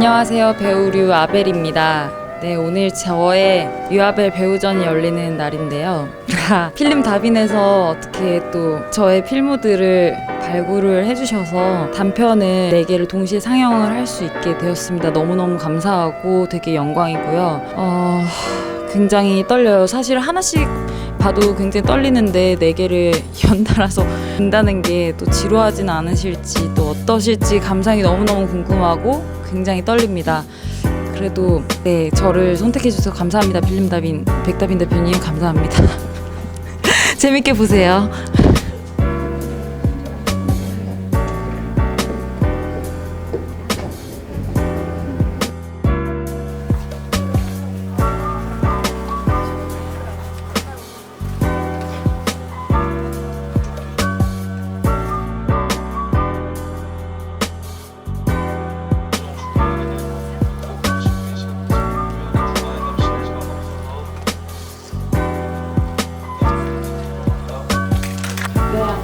안녕하세요. 배우 류 아벨입니다. 네, 오늘 저의 류아벨 배우전이 열리는 날인데요. 필름 다빈에서 어떻게 또 저의 필모들을 발굴을 해주셔서 단편을 4개를 동시에 상영을 할 수 있게 되었습니다. 너무너무 감사하고 되게 영광이고요. 어, 굉장히 떨려요. 사실 하나씩 봐도 굉장히 떨리는데 4개를 연달아서 본다는 게 또 지루하진 않으실지 또 어떠실지 감상이 너무너무 궁금하고 굉장히 떨립니다. 그래도 네 저를 선택해 주셔서 감사합니다 빌림다빈 백다빈 대표님 감사합니다. 재밌게 보세요.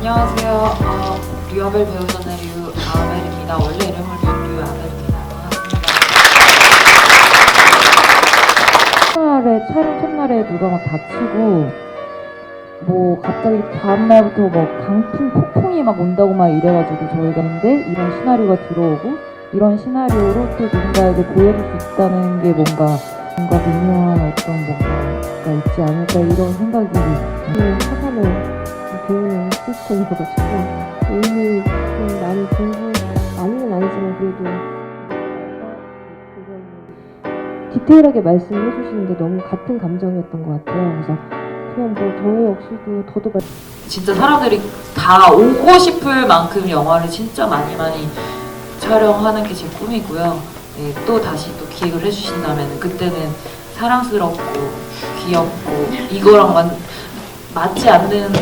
안녕하세요. 어, 류아벨 배우전의 류아벨입니다. 원래 이름은 류, 류아벨입니다. 첫날에 촬영 첫날에 누가 막 다치고 뭐 갑자기 다음 날부터 뭐 강풍 폭풍이 막 온다고 막 이래가지고 저희가 근데 이런 시나리오가 들어오고 이런 시나리오로 또 누군가에게 보여줄 수 있다는 게 뭔가 뭔가 미묘한 어떤 뭔가가 있지 않을까 이런 생각이 그 화산을 배우는 시스템이어가지고 이미 좀 많이 공부 많이는 아니지만 그래도 디테일하게 말씀해 주시는데 너무 같은 감정이었던 것 같아요. 그래서 그냥 뭐저 역시도 더도 말 진짜 사람들이 다 오고 싶을 만큼 영화를 진짜 많이 많이 촬영하는 게 제 꿈이고요. 네, 또 다시 또 기획을 해주신다면 그때는 사랑스럽고 귀엽고 이거랑 맞, 맞지 않는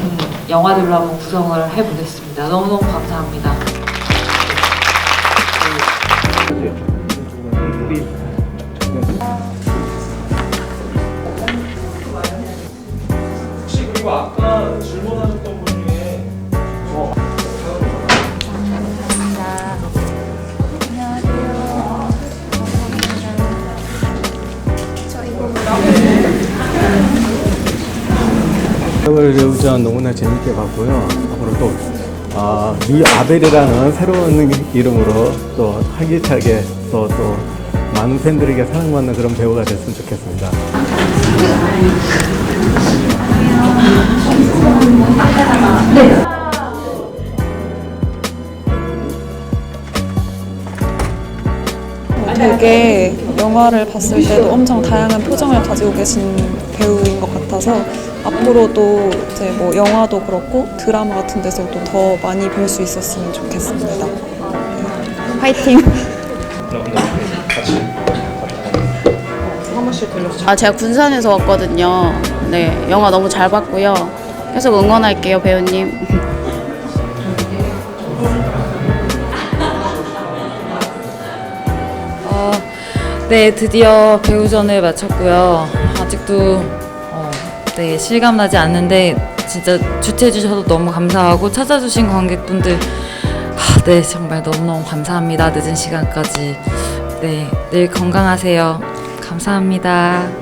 영화들로 한번 구성을 해보겠습니다. 너무너무 감사합니다. 혹시 그리고 아까 을 배우전 너무나 재밌게 봤고요. 앞으로 또 아, 류 아벨이라는 새로운 이름으로 또 활기차게 또, 또 많은 팬들에게 사랑받는 그런 배우가 됐으면 좋겠습니다. 되게 영화를 봤을 때도 엄청 다양한 표정을 가지고 계신 배우인 것 같아서 앞으로도 이제 뭐 영화도 그렇고 드라마 같은 데서도 더 많이 뵐 수 있었으면 좋겠습니다. 네. 화이팅! 아, 제가 군산에서 왔거든요. 네, 영화 너무 잘 봤고요. 계속 응원할게요, 배우님. 네, 드디어 배우전을 마쳤고요. 아직도 어, 네, 실감나지 않는데 진짜 주최해 주셔서 너무 감사하고 찾아주신 관객분들 아, 네, 정말 너무너무 감사합니다. 늦은 시간까지. 네, 늘 건강하세요. 감사합니다.